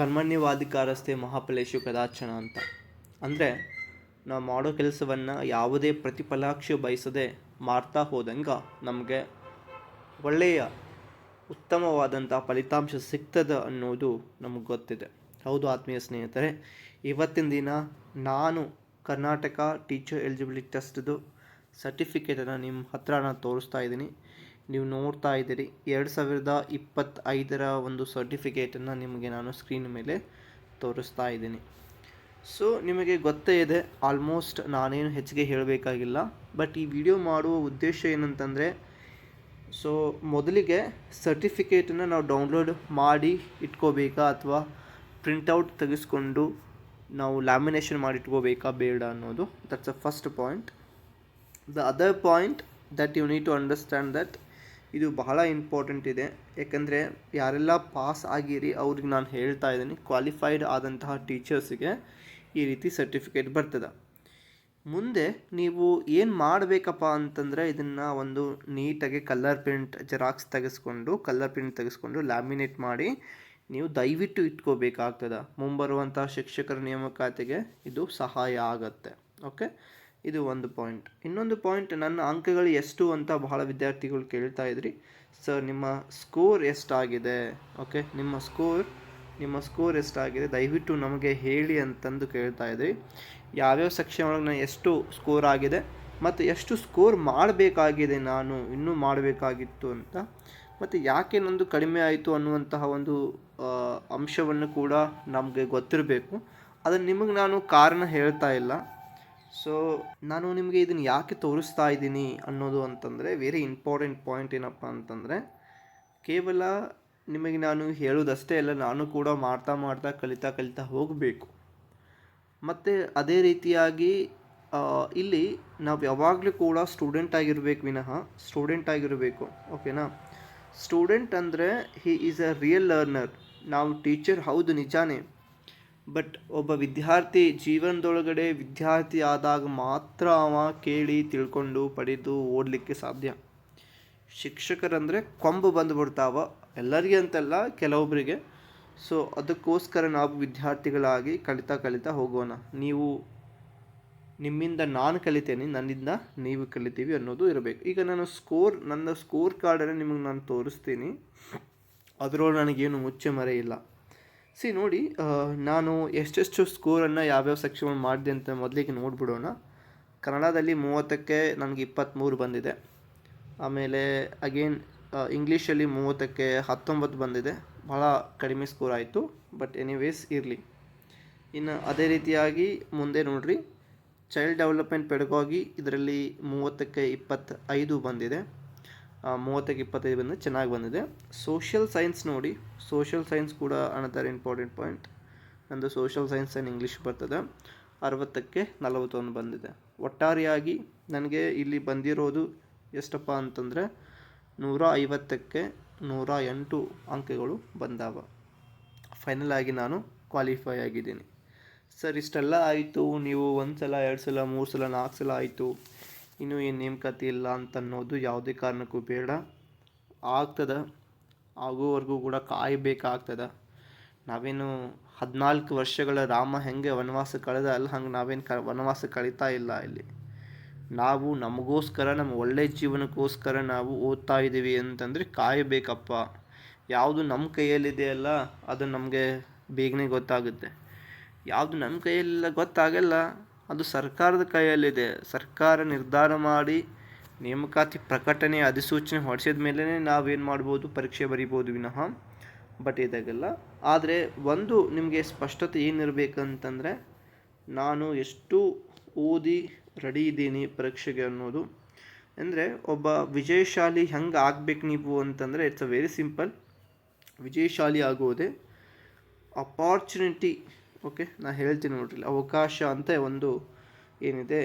ಕರ್ಮಣ್ಯವಾಧಿಕಾರಸ್ಥೆ ಮಹಾಫಲೇಶು ಕದಾಚನ ಅಂತ. ಅಂದರೆ, ನಾವು ಮಾಡೋ ಕೆಲಸವನ್ನು ಯಾವುದೇ ಪ್ರತಿಫಲಾಕ್ಷ ಬಯಸದೆ ಮಾಡ್ತಾ ಹೋದಂಗೆ ನಮಗೆ ಒಳ್ಳೆಯ ಉತ್ತಮವಾದಂಥ ಫಲಿತಾಂಶ ಸಿಗ್ತದೆ ಅನ್ನೋದು ನಮಗೆ ಗೊತ್ತಿದೆ. ಹೌದು ಆತ್ಮೀಯ ಸ್ನೇಹಿತರೆ, ಇವತ್ತಿನ ದಿನ ನಾನು ಕರ್ನಾಟಕ ಟೀಚರ್ ಎಲಿಜಿಬಿಲಿಟಿ ಟೆಸ್ಟ್ದು ಸರ್ಟಿಫಿಕೇಟನ್ನು ನಿಮ್ಮ ಹತ್ರ ನಾನು ತೋರಿಸ್ತಾ ಇದ್ದೀನಿ. ನೀವು ನೋಡ್ತಾ ಇದ್ದೀರಿ ಎರಡು ಸಾವಿರದ ಇಪ್ಪತ್ತೈದರ ಒಂದು ಸರ್ಟಿಫಿಕೇಟನ್ನು ನಿಮಗೆ ನಾನು ಸ್ಕ್ರೀನ್ ಮೇಲೆ ತೋರಿಸ್ತಾ ಇದ್ದೀನಿ. ಸೊ, ನಿಮಗೆ ಗೊತ್ತೇ ಇದೆ, ಆಲ್ಮೋಸ್ಟ್ ನಾನೇನು ಹೆಚ್ಚಿಗೆ ಹೇಳಬೇಕಾಗಿಲ್ಲ. ಬಟ್ ಈ ವಿಡಿಯೋ ಮಾಡುವ ಉದ್ದೇಶ ಏನಂತಂದರೆ, ಸೊ, ಮೊದಲಿಗೆ ಸರ್ಟಿಫಿಕೇಟನ್ನು ನಾವು ಡೌನ್ಲೋಡ್ ಮಾಡಿ ಇಟ್ಕೋಬೇಕಾ ಅಥವಾ ಪ್ರಿಂಟೌಟ್ ತೆಗೆಸ್ಕೊಂಡು ನಾವು ಲ್ಯಾಮಿನೇಷನ್ ಮಾಡಿ ಇಟ್ಕೋಬೇಕಾ ಬೇಡ ಅನ್ನೋದು. That's a first point the other point that you need to understand that ಇದು ಬಹಳ ಇಂಪಾರ್ಟೆಂಟ್ ಇದೆ. ಯಾಕಂದರೆ ಯಾರೆಲ್ಲ ಪಾಸ್ ಆಗಿರಿ, ಅವ್ರಿಗೆ ನಾನು ಹೇಳ್ತಾ ಇದ್ದೀನಿ ಕ್ವಾಲಿಫೈಡ್ ಆದಂತಹ ಟೀಚರ್ಸಿಗೆ ಈ ರೀತಿ ಸರ್ಟಿಫಿಕೇಟ್ ಬರ್ತದೆ. ಮುಂದೆ ನೀವು ಏನು ಮಾಡಬೇಕಪ್ಪ ಅಂತಂದರೆ ಇದನ್ನು ಒಂದು ನೀಟಾಗಿ ಕಲ್ಲರ್ ಪ್ರಿಂಟ್ ಜೆರಾಕ್ಸ್ ತೆಗೆಸ್ಕೊಂಡು ಕಲ್ಲರ್ ಪ್ರಿಂಟ್ ತೆಗೆಸ್ಕೊಂಡು ಲ್ಯಾಮಿನೇಟ್ ಮಾಡಿ ನೀವು ದಯವಿಟ್ಟು ಇಟ್ಕೋಬೇಕಾಗ್ತದೆ. ಮುಂಬರುವಂಥ ಶಿಕ್ಷಕರ ನೇಮಕಾತಿಗೆ ಇದು ಸಹಾಯ ಆಗತ್ತೆ. ಓಕೆ ಇದು ಒಂದು ಪಾಯಿಂಟ್ ಇನ್ನೊಂದು ಪಾಯಿಂಟ್ ನನ್ನ ಅಂಕಗಳು ಎಷ್ಟು ಅಂತ ಬಹಳ ವಿದ್ಯಾರ್ಥಿಗಳು ಕೇಳ್ತಾ ಇದ್ರಿ. ಸರ್ ನಿಮ್ಮ ಸ್ಕೋರ್ ಎಷ್ಟಾಗಿದೆ? ಓಕೆ ನಿಮ್ಮ ಸ್ಕೋರ್ ನಿಮ್ಮ ಸ್ಕೋರ್ ಎಷ್ಟಾಗಿದೆ? ದಯವಿಟ್ಟು ನಮಗೆ ಹೇಳಿ ಅಂತಂದು ಕೇಳ್ತಾ ಇದ್ರಿ. ಯಾವ್ಯಾವ ಸೆಕ್ಷನ್ ಒಳಗೆ ನಾನು ಎಷ್ಟು ಸ್ಕೋರ್ ಆಗಿದೆ ಮತ್ತು ಎಷ್ಟು ಸ್ಕೋರ್ ಮಾಡಬೇಕಾಗಿದೆ ನಾನು, ಇನ್ನೂ ಮಾಡಬೇಕಾಗಿತ್ತು ಅಂತ. ಮತ್ತು ಯಾಕೆ ನಂದು ಕಡಿಮೆ ಆಯಿತು ಅನ್ನುವಂತಹ ಒಂದು ಅಂಶವನ್ನು ಕೂಡ ನಮಗೆ ಗೊತ್ತಿರಬೇಕು. ಅದನ್ನು ನಿಮಗೆ ನಾನು ಕಾರಣ ಹೇಳ್ತಾ ಇಲ್ಲ. ಸೊ ನಾನು ನಿಮಗೆ ಇದನ್ನು ಯಾಕೆ ತೋರಿಸ್ತಾ ಇದ್ದೀನಿ ಅನ್ನೋದು ಅಂತಂದರೆ ವೆರಿ ಇಂಪಾರ್ಟೆಂಟ್ ಪಾಯಿಂಟ್ ಏನಪ್ಪ ಅಂತಂದರೆ, ಕೇವಲ ನಿಮಗೆ ನಾನು ಹೇಳೋದಷ್ಟೇ ಅಲ್ಲ, ನಾನು ಕೂಡ ಮಾಡ್ತಾ ಮಾಡ್ತಾ ಕಲಿತಾ ಕಲಿತಾ ಹೋಗಬೇಕು. ಮತ್ತು ಅದೇ ರೀತಿಯಾಗಿ ಇಲ್ಲಿ ನಾವು ಯಾವಾಗಲೂ ಕೂಡ ಸ್ಟೂಡೆಂಟ್ ಆಗಿರಬೇಕು ವಿನಃ ಸ್ಟೂಡೆಂಟ್ ಆಗಿರಬೇಕು ಓಕೆನಾ ಸ್ಟೂಡೆಂಟ್ ಅಂದರೆ he is a real learner ನಾವು ಟೀಚರ್ ಹೌದು ನಿಜಾನೇ. ಬಟ್ ಒಬ್ಬ ವಿದ್ಯಾರ್ಥಿ ಜೀವನದೊಳಗಡೆ ವಿದ್ಯಾರ್ಥಿ ಆದಾಗ ಮಾತ್ರ ಅವ ಕೇಳಿ ತಿಳ್ಕೊಂಡು ಪಡೆದು ಓದಲಿಕ್ಕೆ ಸಾಧ್ಯ. ಶಿಕ್ಷಕರಂದರೆ ಕೊಂಬು ಬಂದುಬಿಡ್ತಾವ ಎಲ್ಲರಿಗೆ ಅಂತಲ್ಲ ಕೆಲವೊಬ್ಬರಿಗೆ ಸೊ ಅದಕ್ಕೋಸ್ಕರ ನಾವು ವಿದ್ಯಾರ್ಥಿಗಳಾಗಿ ಕಲಿತಾ ಕಲಿತಾ ಹೋಗೋಣ. ನೀವು ನಿಮ್ಮಿಂದ ನಾನು ಕಲಿತೇನೆ, ನನ್ನಿಂದ ನೀವು ಕಲಿತೀವಿ ಅನ್ನೋದು ಇರಬೇಕು. ಈಗ ನಾನು ಸ್ಕೋರ್ ನನ್ನ ಸ್ಕೋರ್ ಕಾರ್ಡನ್ನು ನಿಮಗೆ ನಾನು ತೋರಿಸ್ತೀನಿ. ಅದರೊಳಗೆ ನನಗೇನು ಮುಚ್ಚೆ ಮರೆ ಇಲ್ಲ. ಸಿ ನೋಡಿ ನಾನು ಎಷ್ಟೆಷ್ಟು ಸ್ಕೋರನ್ನು ಯಾವ್ಯಾವ ಸೆಕ್ಷನ್ ಮಾಡಿದೆ ಅಂತ ಮೊದಲಿಗೆ ನೋಡ್ಬಿಡೋಣ. ಕನ್ನಡದಲ್ಲಿ ಮೂವತ್ತಕ್ಕೆ ನನಗೆ ಇಪ್ಪತ್ತ್ಮೂರು ಬಂದಿದೆ. ಆಮೇಲೆ ಅಗೇನ್ ಇಂಗ್ಲೀಷಲ್ಲಿ ಮೂವತ್ತಕ್ಕೆ ಹತ್ತೊಂಬತ್ತು ಬಂದಿದೆ. ಭಾಳ ಕಡಿಮೆ ಸ್ಕೋರ್ ಆಯಿತು, ಬಟ್ ಎನಿವೇಸ್ ಇರಲಿ. ಇನ್ನು ಅದೇ ರೀತಿಯಾಗಿ ಮುಂದೆ ನೋಡ್ರಿ. ಚೈಲ್ಡ್ ಡೆವಲಪ್ಮೆಂಟ್ ಪೆಡಗಾಗಿ ಇದರಲ್ಲಿ ಮೂವತ್ತಕ್ಕೆ ಇಪ್ಪತ್ತೈದು ಬಂದಿದೆ. ಮೂವತ್ತಕ್ಕೆ ಇಪ್ಪತ್ತೈದು ಬಂದು ಚೆನ್ನಾಗಿ ಬಂದಿದೆ. ಸೋಷಿಯಲ್ ಸೈನ್ಸ್ ನೋಡಿ ಸೋಷಿಯಲ್ ಸೈನ್ಸ್ ಕೂಡ ಅನದರ್ ಇಂಪಾರ್ಟೆಂಟ್ ಪಾಯಿಂಟ್ ನಂದು ಸೋಷಿಯಲ್ ಸೈನ್ಸ್ ಆ್ಯಂಡ್ ಇಂಗ್ಲೀಷ್ ಬರ್ತದೆ. ಅರವತ್ತಕ್ಕೆ ನಲವತ್ತೊಂದು ಬಂದಿದೆ. ಒಟ್ಟಾರೆಯಾಗಿ ನನಗೆ ಇಲ್ಲಿ ಬಂದಿರೋದು ಎಷ್ಟಪ್ಪ ಅಂತಂದರೆ ನೂರ ಐವತ್ತಕ್ಕೆ ನೂರ ಎಂಟು ಅಂಕಗಳು ಬಂದಾವ. ಫೈನಲ್ ಆಗಿ ನಾನು ಕ್ವಾಲಿಫೈ ಆಗಿದ್ದೀನಿ. ಸರ್, ಇಷ್ಟೆಲ್ಲ ಆಯಿತು? ನೀವು ಒಂದು ಸಲ ಎರಡು ಸಲ ಮೂರು ಸಲ ನಾಲ್ಕು ಸಲ ಆಯಿತು? ಇನ್ನೂ ಏನು ನೇಮಕಾತಿ ಇಲ್ಲ ಅಂತ ಅನ್ನೋದು ಯಾವುದೇ ಕಾರಣಕ್ಕೂ ಬೇಡ. ಆಗ್ತದೆ. ಆಗೋವರೆಗೂ ಕೂಡ ಕಾಯಬೇಕಾಗ್ತದೆ. ನಾವೇನು ಹದಿನಾಲ್ಕು ವರ್ಷಗಳ ರಾಮ ಹೆಂಗೆ ವನವಾಸ ಕಳೆದ ಅಲ್ಲ, ಹಂಗೆ ನಾವೇನು ಕ, ವನವಾಸ ಕಳೀತಾ ಇಲ್ಲ ಇಲ್ಲಿ. ನಾವು ನಮಗೋಸ್ಕರ, ನಮ್ಮ ಒಳ್ಳೆಯ ಜೀವನಕ್ಕೋಸ್ಕರ ನಾವು ಓದ್ತಾ ಇದ್ದೀವಿ ಅಂತಂದರೆ ಕಾಯಬೇಕಪ್ಪ. ಯಾವುದು ನಮ್ಮ ಕೈಯಲ್ಲಿದೆ ಅಲ್ಲ, ಅದು ನಮಗೆ ಬೇಗನೆ ಗೊತ್ತಾಗುತ್ತೆ. ಯಾವುದು ನಮ್ಮ ಕೈಯಲ್ಲ ಗೊತ್ತಾಗಲ್ಲ. ಅದು ಸರ್ಕಾರದ ಕೈಯಲ್ಲಿದೆ. ಸರ್ಕಾರ ನಿರ್ಧಾರ ಮಾಡಿ ನೇಮಕಾತಿ ಪ್ರಕಟಣೆ, ಅಧಿಸೂಚನೆ ಹೊರಡಿಸಿದ ಮೇಲೇ ನಾವೇನು ಮಾಡ್ಬೋದು, ಪರೀಕ್ಷೆ ಬರಿಬೋದು ವಿನಃ. ಬಟ್ ಇದಾಗಲ್ಲ. ಆದರೆ ಒಂದು ನಿಮಗೆ ಸ್ಪಷ್ಟತೆ ಏನಿರಬೇಕಂತಂದರೆ, ನಾನು ಎಷ್ಟು ಓದಿ ರೆಡಿ ಇದ್ದೀನಿ ಪರೀಕ್ಷೆಗೆ ಅನ್ನೋದು. ಅಂದರೆ ಒಬ್ಬ ವಿಜಯಶಾಲಿ ಹೆಂಗೆ ಆಗ್ಬೇಕು ನೀವು ಅಂತಂದರೆ ಇಟ್ಸ್ ಅ ವೆರಿ ಸಿಂಪಲ್ ವಿಜಯಶಾಲಿ ಆಗೋದೆ ಅಪಾರ್ಚುನಿಟಿ ಓಕೆ ನಾನು ಹೇಳ್ತೀನಿ ನೋಡ್ರಿ ಅವಕಾಶ ಅಂತ ಒಂದು ಏನಿದೆ,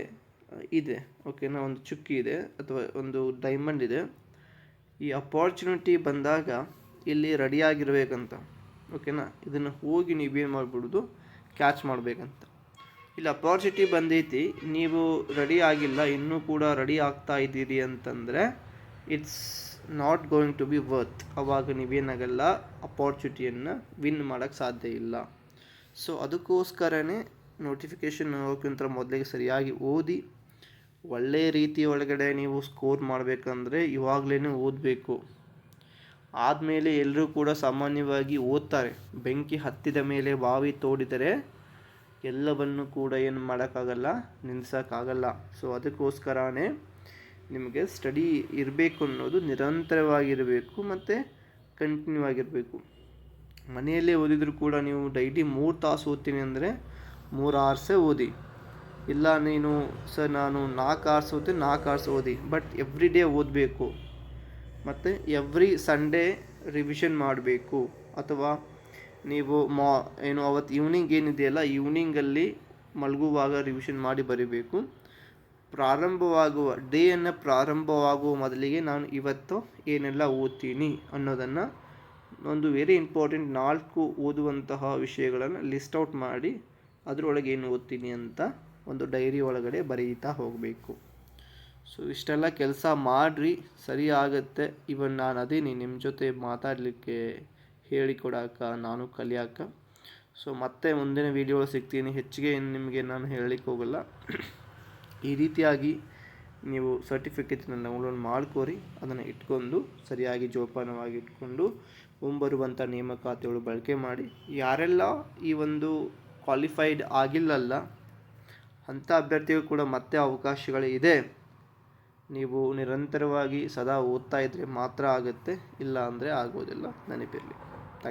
ಇದೆ. ಓಕೆನಾ ಒಂದು ಚುಕ್ಕಿ ಇದೆ, ಅಥವಾ ಒಂದು ಡೈಮಂಡ್ ಇದೆ. ಈ ಅಪಾರ್ಚುನಿಟಿ ಬಂದಾಗ ಇಲ್ಲಿ ರೆಡಿಯಾಗಿರ್ಬೇಕಂತ ಓಕೆನಾ ಇದನ್ನು ಹೋಗಿ ನೀವೇನು ಮಾಡಿಬಿಡೋದು? ಕ್ಯಾಚ್ ಮಾಡಬೇಕಂತ. ಇಲ್ಲಿ ಅಪಾರ್ಚುನಿಟಿ ಬಂದೈತಿ. ನೀವು ರೆಡಿ ಆಗಿಲ್ಲ, ಇನ್ನೂ ಕೂಡ ರೆಡಿ ಆಗ್ತಾ ಇದ್ದೀರಿ ಅಂತಂದರೆ it's not going to be worth ಅವಾಗ ನೀವೇನಾಗಲ್ಲ ಅಪಾರ್ಚುನಿಟಿಯನ್ನು ವಿನ್ ಮಾಡೋಕ್ಕೆ ಸಾಧ್ಯ ಇಲ್ಲ. ಸೊ ಅದಕ್ಕೋಸ್ಕರನೇ ನೋಟಿಫಿಕೇಷನ್ ಹೋಗೋಕ್ಕಿಂತ ಮೊದಲಿಗೆ ಸರಿಯಾಗಿ ಓದಿ ಒಳ್ಳೆಯ ರೀತಿ ಒಳಗಡೆ ನೀವು ಸ್ಕೋರ್ ಮಾಡಬೇಕಂದ್ರೆ ಇವಾಗಲೇ ಓದಬೇಕು. ಆದಮೇಲೆ ಎಲ್ಲರೂ ಕೂಡ ಸಾಮಾನ್ಯವಾಗಿ ಓದ್ತಾರೆ. ಬೆಂಕಿ ಹತ್ತಿದ ಮೇಲೆ ಬಾವಿ ತೋಡಿದರೆ ಎಲ್ಲವನ್ನು ಕೂಡ ಏನು ಮಾಡೋಕ್ಕಾಗಲ್ಲ ನಿಲ್ಲಿಸೋಕ್ಕಾಗಲ್ಲ ಸೊ ಅದಕ್ಕೋಸ್ಕರನೇ ನಿಮಗೆ ಸ್ಟಡಿ ಇರಬೇಕು ಅನ್ನೋದು ನಿರಂತರವಾಗಿರಬೇಕು ಮತ್ತು ಕಂಟಿನ್ಯೂ ಆಗಿರಬೇಕು. ಮನೆಯಲ್ಲೇ ಓದಿದರೂ ಕೂಡ ನೀವು ಡೈಲಿ ಮೂರು ತಾಸು ಓದ್ತೀನಿ ಅಂದರೆ ಮೂರು ಆರ್ಸೇ ಓದಿ. ಇಲ್ಲ ನೀನು ಸರ್ ನಾನು ನಾಲ್ಕು ಆರ್ಸ್ ಓದ್ತೀನಿ, ನಾಲ್ಕು ಆರ್ಸ್ ಓದಿ. ಬಟ್ ಎವ್ರಿ ಡೇ ಓದಬೇಕು. ಮತ್ತು ಎವ್ರಿ ಸಂಡೇ ರಿವಿಷನ್ ಮಾಡಬೇಕು. ಅಥವಾ ನೀವು ಮಾ, ಏನು ಅವತ್ತು ಈವ್ನಿಂಗ್ ಏನಿದೆಯಲ್ಲ ಈವ್ನಿಂಗಲ್ಲಿ ಮಲಗುವಾಗ ರಿವಿಷನ್ ಮಾಡಿ ಬರೀಬೇಕು. ಪ್ರಾರಂಭವಾಗುವ ಡೇಯನ್ನು ಪ್ರಾರಂಭವಾಗುವ ಮೊದಲಿಗೆ ನಾನು ಇವತ್ತು ಏನೆಲ್ಲ ಓದ್ತೀನಿ ಅನ್ನೋದನ್ನು ಒಂದು ವೆರಿ ಇಂಪಾರ್ಟೆಂಟ್ ನಾಲ್ಕು ಓದುವಂತಹ ವಿಷಯಗಳನ್ನು ಲಿಸ್ಟ್ ಔಟ್ ಮಾಡಿ ಅದರೊಳಗೆ ಏನು ಓದ್ತೀನಿ ಅಂತ ಒಂದು ಡೈರಿ ಒಳಗಡೆ ಬರೀತಾ ಹೋಗಬೇಕು. ಸೊ ಇಷ್ಟೆಲ್ಲ ಕೆಲಸ ಮಾಡಿರಿ, ಸರಿ ಆಗುತ್ತೆ. ಇವನ್ ನಾನು ಅದೀನಿ ನಿಮ್ಮ ಜೊತೆ ಮಾತಾಡಲಿಕ್ಕೆ ಹೇಳಿಕೊಡಾಕ, ನಾನು ಕಲಿಯಾಕ. ಸೊ ಮತ್ತೆ ಮುಂದಿನ ವೀಡಿಯೋ ಸಿಗ್ತೀನಿ. ಹೆಚ್ಚಿಗೆ ನಿಮಗೆ ನಾನು ಹೇಳಲಿಕ್ಕೆ ಹೋಗಲ್ಲ. ಈ ರೀತಿಯಾಗಿ ನೀವು ಸರ್ಟಿಫಿಕೇಟನ್ನು ಡೌನ್ಲೋಡ್ ಮಾಡ್ಕೋರಿ. ಅದನ್ನು ಇಟ್ಕೊಂಡು, ಸರಿಯಾಗಿ ಜೋಪಾನವಾಗಿ ಇಟ್ಕೊಂಡು ಮುಂಬರುವಂಥ ನೇಮಕಾತಿಗಳು ಬಳಕೆ ಮಾಡಿ. ಯಾರೆಲ್ಲ ಈ ಒಂದು ಕ್ವಾಲಿಫೈಡ್ ಆಗಿಲ್ಲಲ್ಲ, ಅಂಥ ಅಭ್ಯರ್ಥಿಗೂ ಕೂಡ ಮತ್ತೆ ಅವಕಾಶಗಳಿದೆ ನೀವು ನಿರಂತರವಾಗಿ ಸದಾ ಓದ್ತಾ ಇದ್ದರೆ ಮಾತ್ರ ಆಗುತ್ತೆ, ಇಲ್ಲ ಅಂದರೆ ಆಗೋದಿಲ್ಲ. ನೆನಪಿರಲಿ.